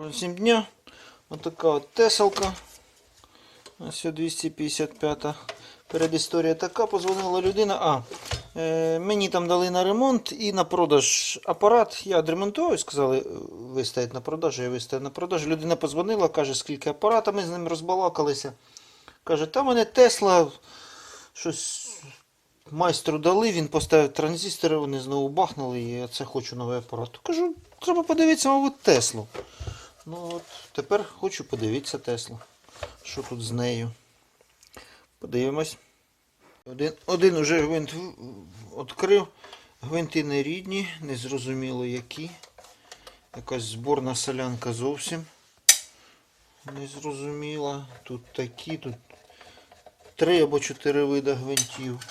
Всім дня. Отака от теселка. Ось 255. Передісторія така. Позвонила людина. А, е, мені там дали на ремонт і на продаж апарат. Я відремонтував, сказали, виставить на продаж, я виставив на продаж. Людина позвонила, каже, скільки апарата, ми з ним розбалакалися. Каже, та мене Тесла щось майстру дали, він поставив транзистори, вони знову бахнули, і я це хочу новий апарат. Кажу, треба подивитися, мабуть, Теслу. Ну от, тепер хочу подивитися Теслу. Що тут з нею? Подивимось. Один, один уже гвинт відкрив. Гвинти не рідні, незрозуміло які. Якась зборна солянка зовсім. Незрозуміла. Тут такі, тут три або чотири вида гвинтів.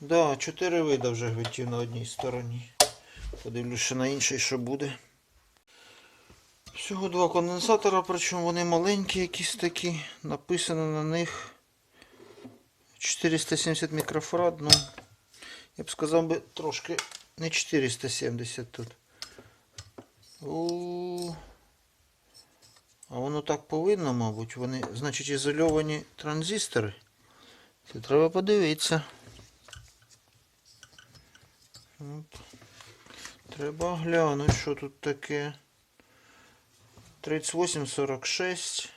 Да, чотири вида вже гвинтів на одній стороні. Подивлюся на інший, що буде. Всього два конденсатора, причому вони маленькі якісь такі. Написано на них 470 мікрофарад. Ну, я б сказав би трошки не 470 тут. У... А воно так повинно, мабуть. Вони, значить, ізольовані транзистори. Це треба подивитися. От. Треба глянути, що тут таке. 3846.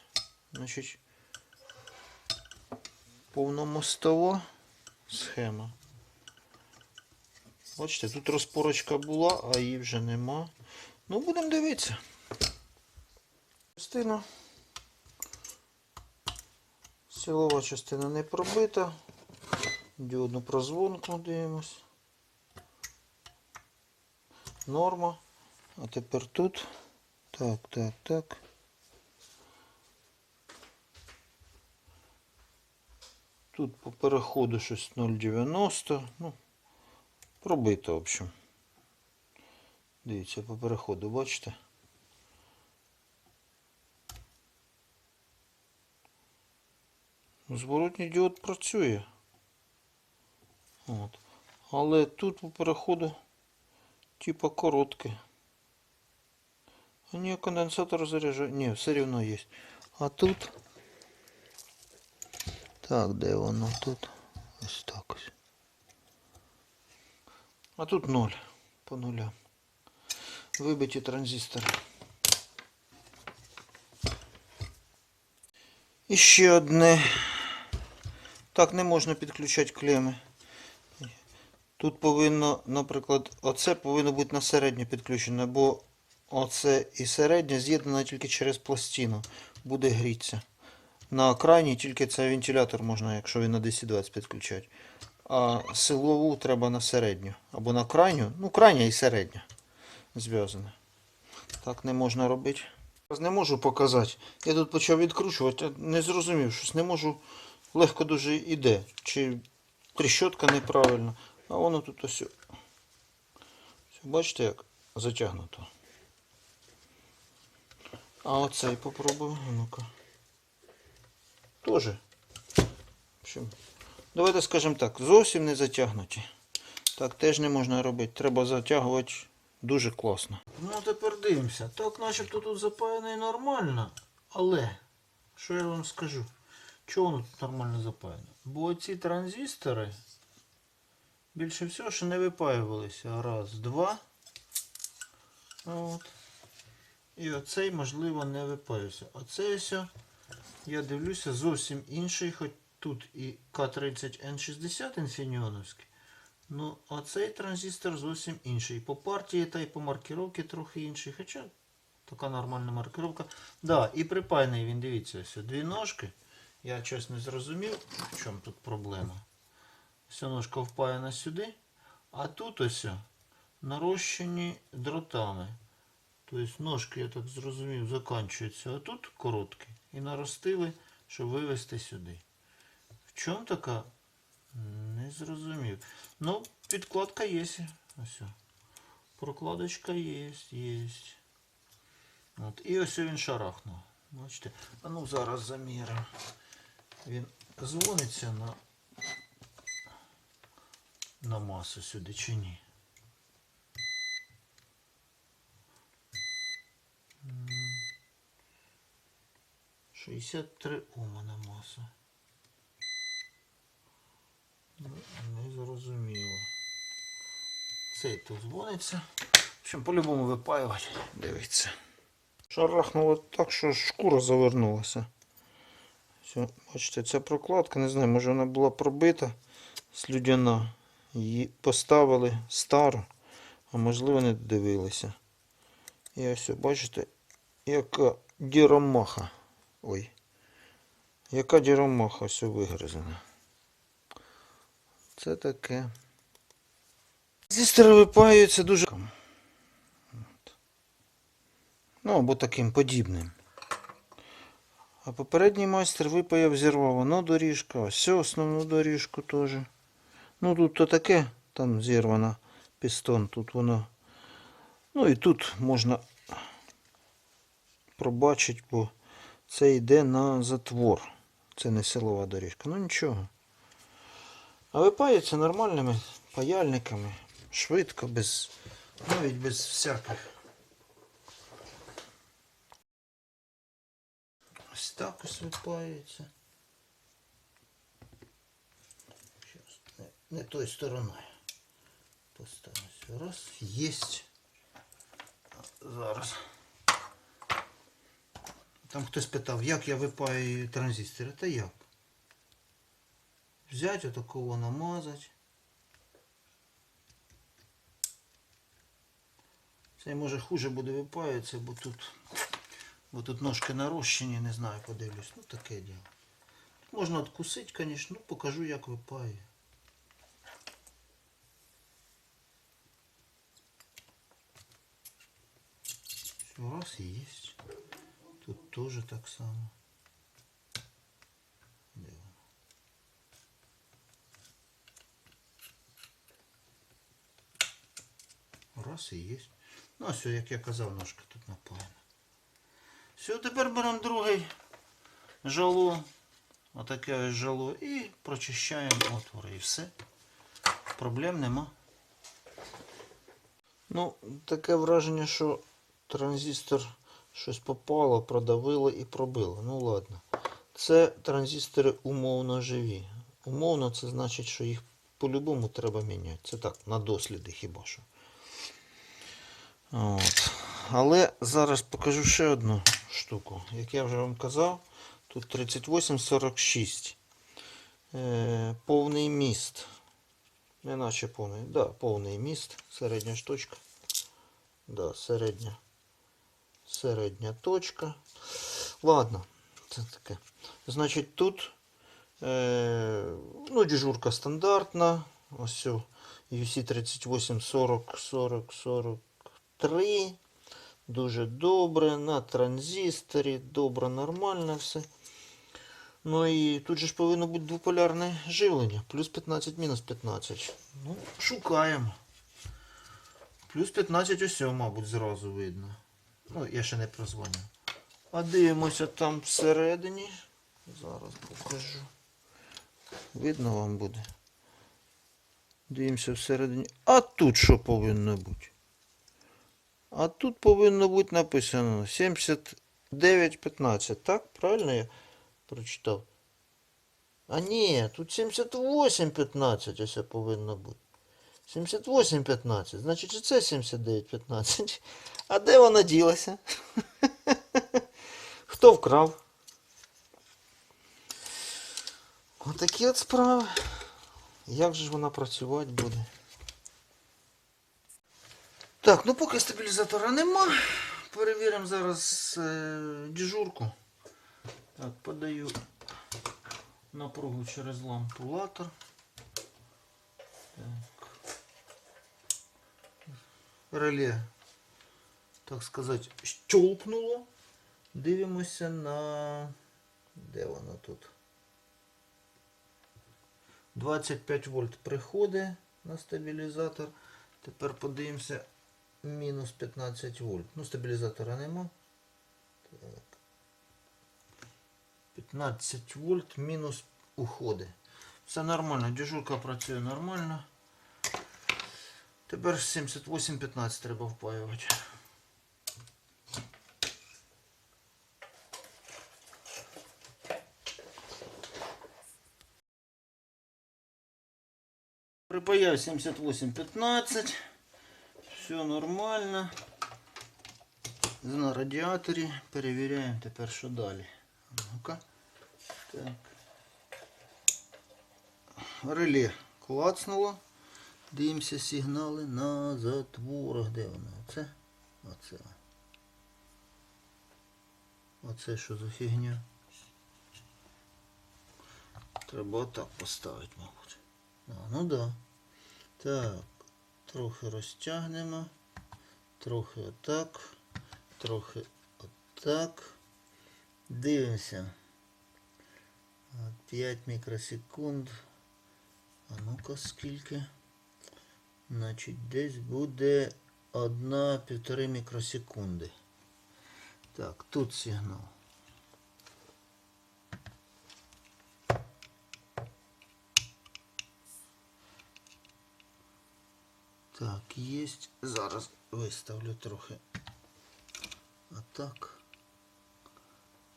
Значить, повномостова схема. Бачите, тут розпорочка була, а її вже нема. Ну, будемо дивитися. Частина. Силова частина не пробита. Діодну прозвонку дивимось. Норма. А тепер тут. Так, так, так. Тут по переходу щось 0,90. Ну, пробито, в общем. Дивіться, по переходу, бачите? Зворотній діод працює. От. Але тут по переходу типа коротке. А ні, конденсатор заряджає. Ні, все рівно є. А тут. Так, де воно тут? Ось так ось. А тут ноль. По нулям. Вибиті транзистори. І ще одне. Так не можна підключати клеми. Тут повинно, наприклад, оце повинно бути на середнє підключене, бо оце і середнє з'єднано тільки через пластину. Буде грітися. На крайній тільки це вентилятор можна, якщо він на 1020 підключати. А силову треба на середню. Або на крайню. Ну, крайня і середня. Зв'язана. Так не можна робити. Не можу показати. Я тут почав відкручувати, не зрозумів, щось не можу. Легко дуже іде. Чи тріщотка неправильна. А воно тут ось. Бачите, як затягнуто. А оцей попробую. Ну-ка. Тоже. В общем, давайте скажемо так, зовсім не затягнуті. Так теж не можна робити. Треба затягувати дуже класно. Ну тепер дивимося. Так начебто тут запаяний нормально. Але, що я вам скажу? Чого воно тут нормально запаяно? Бо ці транзистори більше всього ще не випаювалися. Раз, два. От. І оцей, можливо, не випаювався. Оцей ось, я дивлюся, зовсім інший, хоч тут і К30N60 інфініоновський. Ну, оцей транзистор зовсім інший. По партії та й по маркировці трохи інший. Хоча така нормальна маркировка. Да, і припаяний він, дивіться, ось дві ножки. Я щось не зрозумів, в чому тут проблема. Вся ножка впаяна сюди, а тут ось нарощені дротами. Тобто ножки, я так зрозумів, закінчуються, а тут короткі. І наростили, щоб вивести сюди. В чому така? Не зрозумів. Ну, підкладка є. Ось. Прокладочка є, є. От. І ось він шарахнув. Бачите? А ну зараз заміримо. Він дзвониться на, на масу сюди чи ні? 63 Ома на маса. Ну, не зрозуміло. Цей тут дзвониться. В общем, по-любому випаювати. Дивіться. Шарахнуло так, що шкура завернулася. Все, бачите, ця прокладка, не знаю, може вона була пробита слюдяна. Її поставили стару, а можливо не додивилися. І ось, бачите, яка діромаха. Ой. Яка діромаха все вигризана. Це таке. Зістери випаються дуже. Ну, або таким подібним. А попередній майстер випаяв зірвав одну доріжку, ось основну доріжку теж. Ну тут то таке, там зірвана пістон, тут воно. Ну і тут можна пробачити, бо це йде на затвор. Це не силова доріжка. Ну нічого. А випається нормальними паяльниками. Швидко, без, навіть без всяких. Ось так ось випається. Щас, не, не тою стороною. Поставлю раз. Єсть. Зараз. Там хтось питав, як я випаю транзистори. Та як? Взять отакого намазать. Це може хуже буде випається, бо тут, бо тут ножки нарощені, не знаю, подивлюсь. Ну таке діло. Можна откусити, звісно, ну покажу, як випає. Все, раз і є. Тут теж так само. Раз і є. Ну, все, як я казав, ножка тут напаяна. Все, тепер беремо другий жало. Отаке ось жало. І прочищаємо отвори. І все. Проблем нема. Ну, таке враження, що транзистор щось попало, продавило і пробило. Ну ладно. Це транзистори умовно живі. Умовно це значить, що їх по-любому треба міняти. Це так, на досліди хіба що. От. Але зараз покажу ще одну штуку. Як я вже вам казав, тут 3846. Е, повний міст. Не наче повний. Да, повний міст. Середня ж точка. Да, середня. Середня точка. Ладно, це таке. Значить, тут е, ну, дежурка стандартна. Ось UC 38 40 40 43. Дуже добре. На транзисторі. Добре, нормально все. Ну і тут же ж повинно бути двополярне живлення. Плюс 15, мінус 15. Ну, шукаємо. Плюс 15 ось, мабуть, зразу видно. Ну, я ще не прозвонив. А дивимося там всередині. Зараз покажу. Видно вам буде. Дивимося всередині. А тут що повинно бути? А тут повинно бути написано 79,15. Так? Правильно я прочитав? А ні, тут 78,15 ось повинно бути. 78,15. Значить, і це 79,15. А де вона ділася? Хто вкрав? Отакі от справи. Як же ж вона працювати буде? Так, ну поки стабілізатора нема. Перевіримо зараз е, дежурку. Так, подаю напругу через лампулатор. Так. Реле, так сказати, щолкнуло. Дивимося на... Де воно тут? 25 вольт приходить на стабілізатор. Тепер подивимося мінус 15 вольт. Ну, стабілізатора нема. Так. 15 вольт мінус уходи. Все нормально, дежурка працює нормально. Тепер 78,15 треба впаювати. Припаяв 78,15. Все нормально. На радіаторі перевіряємо тепер, що далі. Ну-ка. Реле клацнуло. Дивимося сигнали на затворах. Де воно? Оце? Оце. Оце що за фігня? Треба отак поставити, мабуть. А, ну да. Так. Трохи розтягнемо. Трохи отак. Трохи отак. Дивимося. От 5 мікросекунд. А ну-ка скільки? Значить, десь буде 1-1,5 мікросекунди. Так, тут сигнал. Так, есть. Зараз виставлю трохи. А так.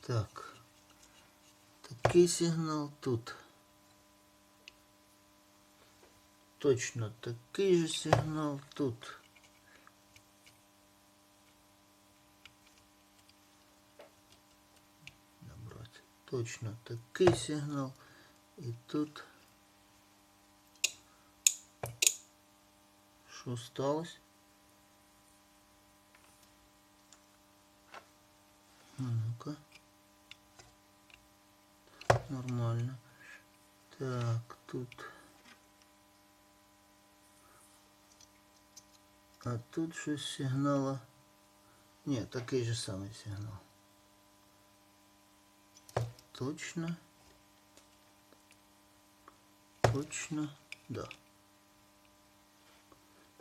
Так. Такий сигнал тут. Точно такий же сигнал тут. Набрать. Точно такий сигнал. І тут. Що сталося? А ну-ка. Нормально. Так, тут. А тут щось сигнала. Ні, такий же самий сигнал. Точно. Точно. Да.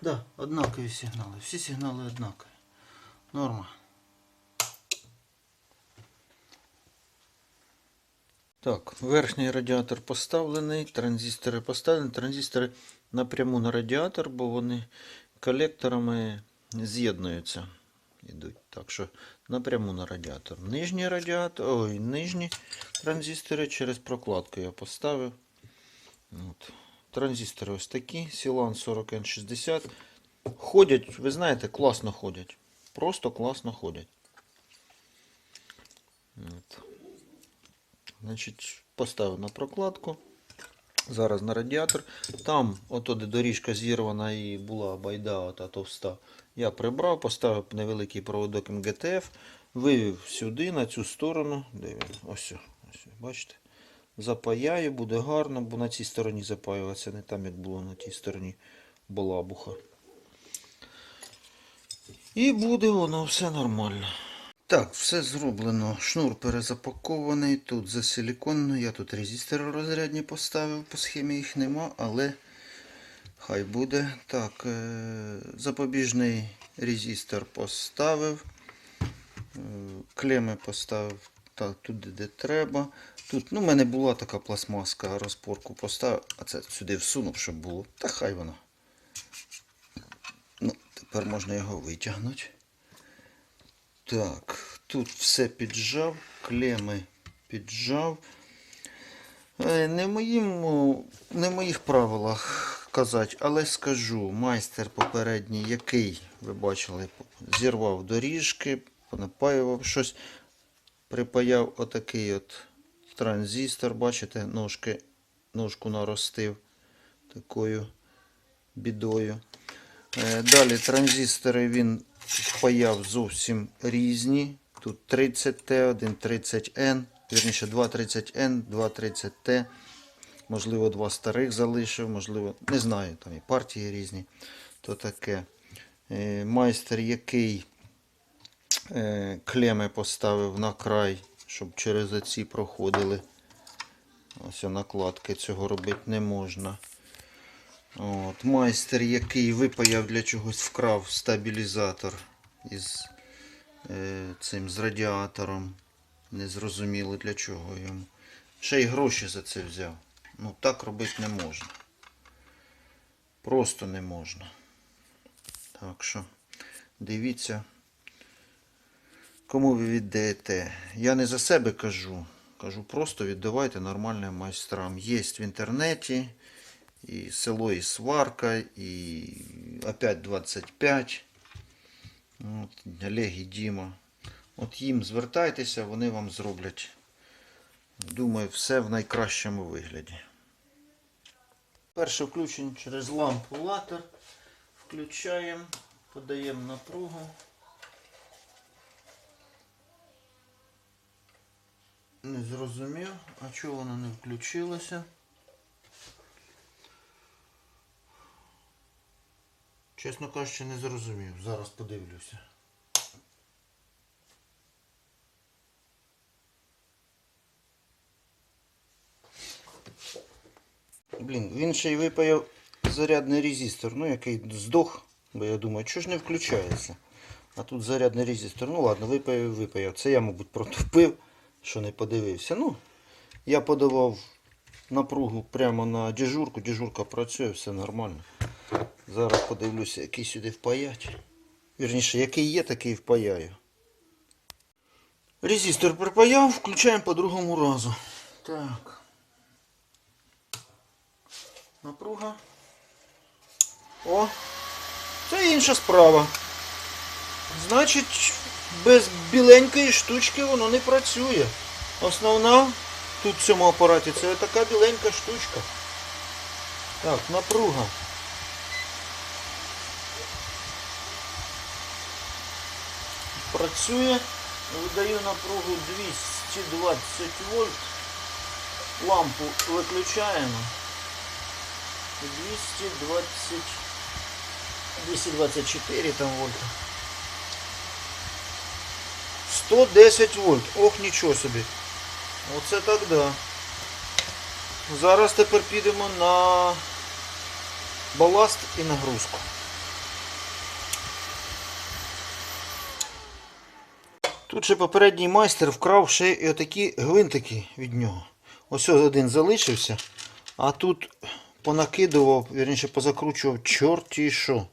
Да, однакові сигнали. Всі сигнали однакові. Норма. Так, верхній радіатор поставлений, транзистори поставлені. Транзистори напряму на радіатор, бо вони колекторами з'єднуються. Ідуть. Так що напряму на радіатор. Нижній радіатор, ой, нижні транзистори через прокладку я поставив. От. Транзистори ось такі, Silan 40N60. Ходять, ви знаєте, класно ходять. Просто класно ходять. От. Значить, поставив на прокладку. Зараз на радіатор. Там, ото де доріжка зірвана і була байда ота товста. Я прибрав, поставив невеликий проводок МГТФ, вивів сюди, на цю сторону. Де він? Ось, ось, бачите? Запаяю, буде гарно, бо на цій стороні запаюватися, не там, як було на тій стороні балабуха. І буде воно все нормально. Так, все зроблено. Шнур перезапакований. Тут засиліконно. Я тут резистори розрядні поставив, по схемі їх нема, але хай буде. Так, е, запобіжний резистор поставив. Е, Клеми поставив так, туди, де треба. Тут, ну, в мене була така пластмаска, розпорку поставив, а це сюди всунув, щоб було. Та хай воно. Ну, тепер можна його витягнути. Так, тут все піджав, клеми піджав. Е, Не моїм, не в моїх правилах казати, але скажу, майстер попередній, який, ви бачили, зірвав доріжки, понапаював щось, припаяв отакий от транзистор, бачите, ножки, ножку наростив такою бідою. Е, Далі транзистори він впаяв зовсім різні. Тут 30T, один 30N, вірніше 230N, 230T. Можливо, два старих залишив, можливо, не знаю, там і партії різні. То таке. Е, Майстер, який е, клеми поставив на край, щоб через оці проходили. Ось накладки цього робити не можна. От, майстер, який випаяв для чогось, вкрав стабілізатор із е, цим з радіатором. Незрозуміло для чого йому. Ще й гроші за це взяв. Ну так робити не можна. Просто не можна. Так що, дивіться, кому ви віддаєте. Я не за себе кажу. Кажу, просто віддавайте нормальним майстрам. Є в інтернеті. І село, і сварка, і опять 25. От, Олег і Діма. От їм звертайтеся, вони вам зроблять. Думаю, все в найкращому вигляді. Перше включення через лампу латер. Включаємо, подаємо напругу. Не зрозумів, а чого воно не включилося? Чесно кажучи, не зрозумів. Зараз подивлюся. Блін, він ще й випаяв зарядний резистор, ну який здох, бо я думаю, чого ж не включається. А тут зарядний резистор. Ну ладно, випаяв, випаяв. Це я, мабуть, протупив, що не подивився. Ну, я подавав напругу прямо на дежурку. Дежурка працює, все нормально. Зараз подивлюся, який сюди впаять. Вірніше, який є, такий впаяю. Резистор припаяв, включаємо по другому разу. Так. Напруга. О, це інша справа. Значить, без біленької штучки воно не працює. Основна тут в цьому апараті це така біленька штучка. Так, напруга. Працює. Видаю напругу 220 вольт. Лампу виключаємо. 220 224 там вольта. 110 вольт. Ох, нічого собі. Оце так да. Зараз тепер підемо на баласт і нагрузку. Тут ще попередній майстер вкрав ще і отакі гвинтики від нього. Ось один залишився, а тут понакидував, вірніше позакручував чорті що.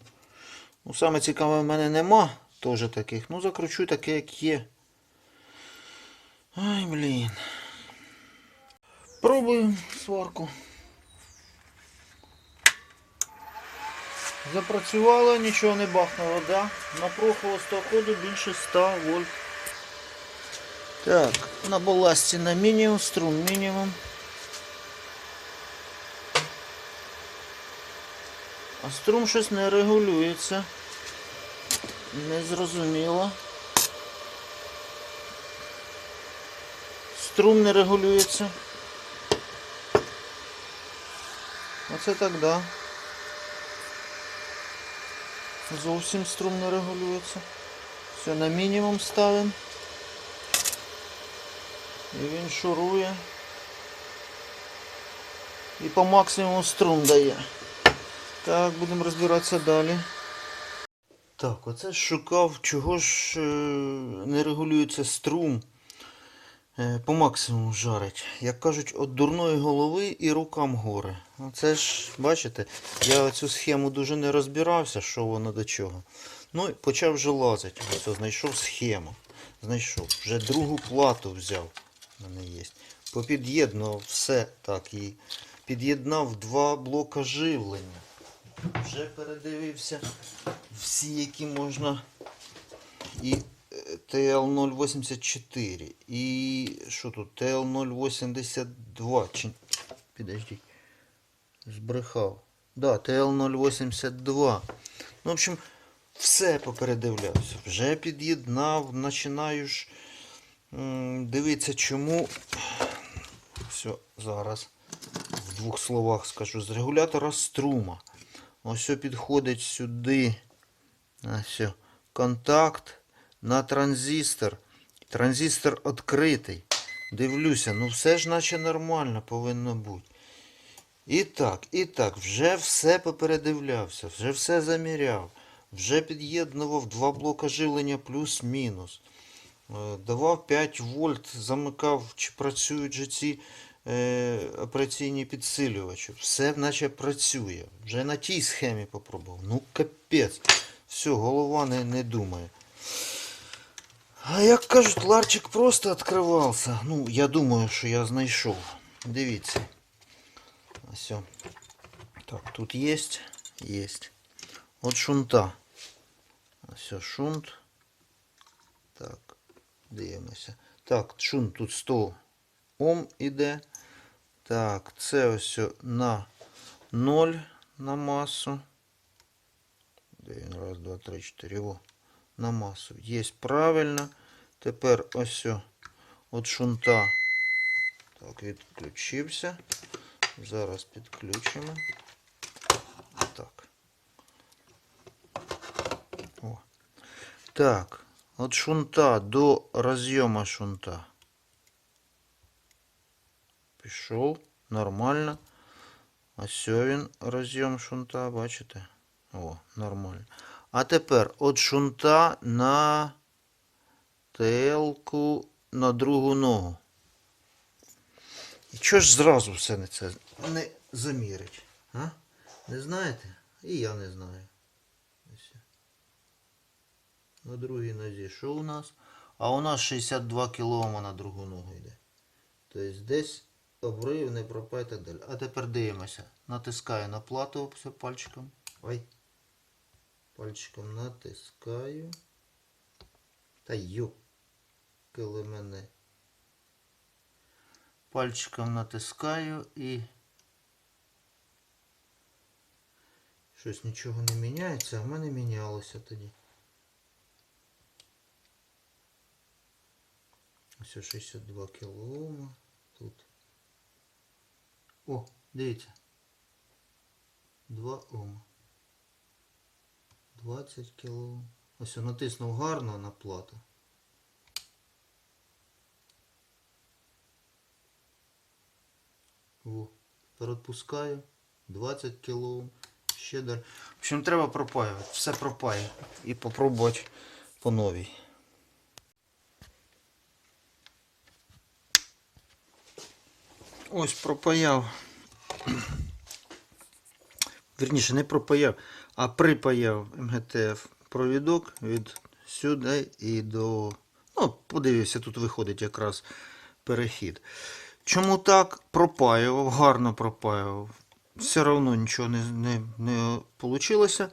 Ну, саме цікаве в мене нема теж таких. Ну, закручу таке, як є. Ай, блін. Пробую сварку. Запрацювало, нічого не бахнуло, да? Напруг холостоходу більше 100 вольт. Так, на баласті на мінімум, струм мінімум. А струм щось не регулюється. Незрозуміло. Струм не регулюється. Оце так, да. Зовсім струм не регулюється. Все на мінімум ставимо. І він шурує. І по максимуму струм дає. Так, будемо розбиратися далі. Так, оце шукав, чого ж е, не регулюється струм. Е, по максимуму жарить. Як кажуть, від дурної голови і рукам горе. Оце ж, бачите, я цю схему дуже не розбирався, що воно до чого. Ну, і почав вже лазити. Ось знайшов схему. Знайшов. Вже другу плату взяв. У мене є. Попід'єднував все так і під'єднав два блока живлення. Вже передивився всі, які можна. І е, TL084. І що тут? TL082. Чи... Підождіть. Збрехав. Да, TL082. Ну, в общем, все попередивлявся. Вже під'єднав, починаю ж м, дивитися, чому. Все, зараз в двох словах скажу. З регулятора струма. Ось підходить сюди. Ось, контакт на транзистор. Транзистор відкритий. Дивлюся, ну все ж наче нормально повинно бути. І так, і так, вже все попередивлявся, вже все заміряв, вже під'єднував два блока живлення плюс-мінус. Е, Давав 5 вольт, замикав, чи працюють же ці е, операційні підсилювачі. Все наче працює. Вже на тій схемі попробував. Ну капець. Все, голова не, не думає. А як кажуть, ларчик просто відкривався. Ну, я думаю, що я знайшов. Дивіться. Ось. Так, тут есть, есть. От шунта. Ось шунт. Дивимося. Так, шунт тут 100 Ом іде. Так, це ось на 0 на масу. Де він? Раз, два, три, чотири. О, на масу. Є правильно. Тепер ось от шунта. Так, відключився. Зараз підключимо. Так. О. Так, от шунта до роз'єма шунта. Пішов. Нормально. Ось він роз'єм шунта, бачите? О, нормально. А тепер от шунта на телку на другу ногу. І чого ж зразу все не це не замірить? А? Не знаєте? І я не знаю. На другій нозі що у нас? А у нас 62 кілома на другу ногу йде. Тобто десь обрив не пропав так далі. А тепер дивимося. Натискаю на плату все пальчиком. Ой. Пальчиком натискаю. Та йо. мене. Пальчиком натискаю і щось нічого не міняється, а в мене мінялося тоді. Ось 62 кілоома тут. О, дивіться. 2 Ома. 20 кілоом. Ось натиснув гарно на плату. О, тепер відпускаю. 20 кілоом. Ще далі. В общем, треба пропаювати. Все пропає. І попробувати по новій. Ось пропаяв. Верніше, не пропаяв, а припаяв МГТФ провідок від сюди і до. Ну, подивився, тут виходить якраз перехід. Чому так? Пропаював, гарно пропаював. Все одно нічого не, не, не вийшло,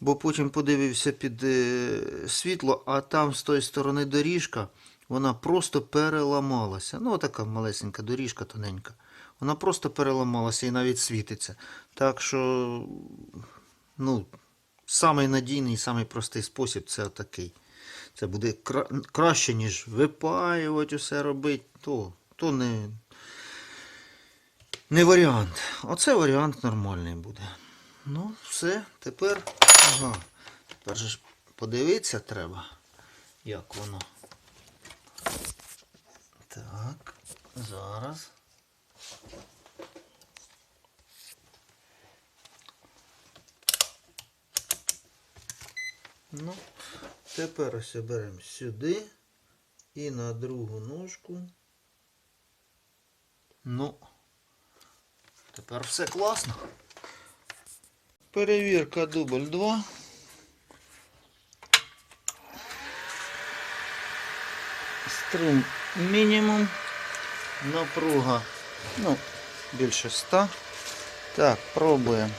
бо потім подивився під е, світло, а там з тої сторони доріжка, вона просто переламалася. Ну, така малесенька доріжка тоненька. Вона просто переламалася і навіть світиться. Так що, ну, самий надійний, самий простий спосіб це такий. Це буде кра- краще, ніж випаювати, усе робити. То, то не, не варіант. Оце варіант нормальний буде. Ну, все, тепер. Ага. Тепер же подивитися треба, як воно. Так, зараз. Ну, тепер ось беремо сюди і на другу ножку. Ну, тепер все класно. Перевірка дубль 2. Струм мінімум. Напруга, ну, більше 100. Так, пробуємо.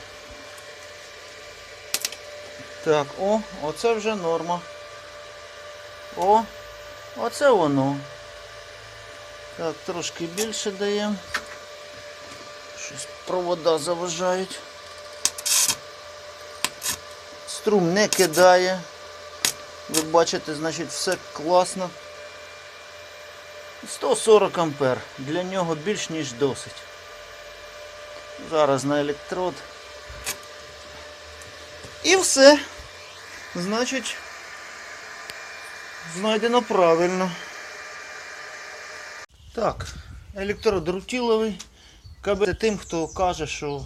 Так, о, оце вже норма. О, оце воно. Так, трошки більше даємо. Щось провода заважають. Струм не кидає. Ви бачите, значить все класно. 140 ампер. Для нього більш ніж досить. Зараз на електрод. І все. Значить, знайдено правильно. Так, електрод рутіловий. Кабель тим, хто каже, що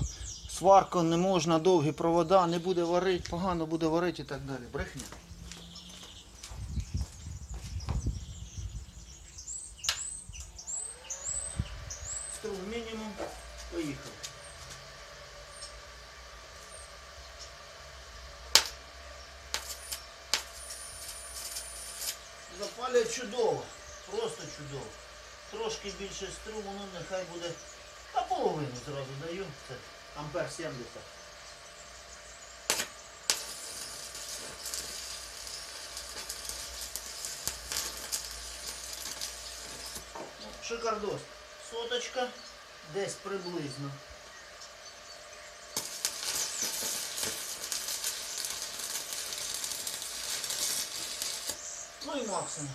сварка не можна, довгі провода, не буде варити, погано буде варити і так далі. Брехня. Струм мінімум. Поїхали. Запалює чудово, просто чудово. Струму, ну нехай буде наполовину зразу даю. Це Ампер 70. Шикардос. Соточка десь приблизно. Ну і максимум.